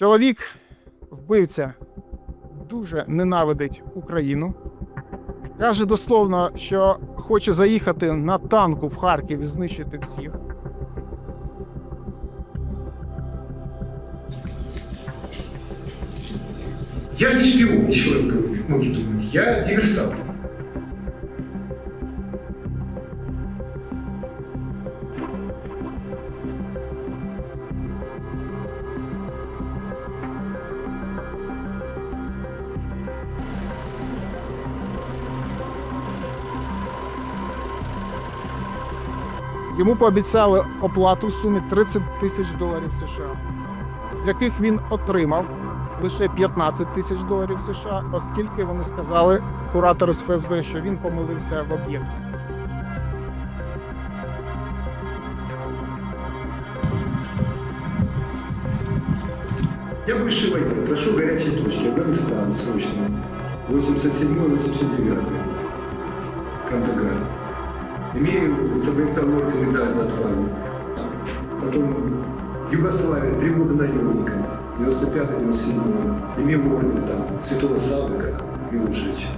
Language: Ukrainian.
Чоловік, вбивця, дуже ненавидить Україну. Каже дословно, що хоче заїхати на танку в Харків і знищити всіх. Я же не шпион, еще раз говорю, многие думают. Я диверсант. Йому пообіцяли оплату в сумі 30 тисяч доларів США, з яких він отримав лише 15 тисяч доларів США, оскільки вони сказали куратору з ФСБ, що він помилився в об'єкті. Я бывший военный, прошу горячей точки, Афганистан, срочно. 87-89. Кандагар. Имею с Афганистаном медаль за отвагу. Потом Югославия, три года наемника, 95-97. Имею орден там, Святого Саввика Милошевича.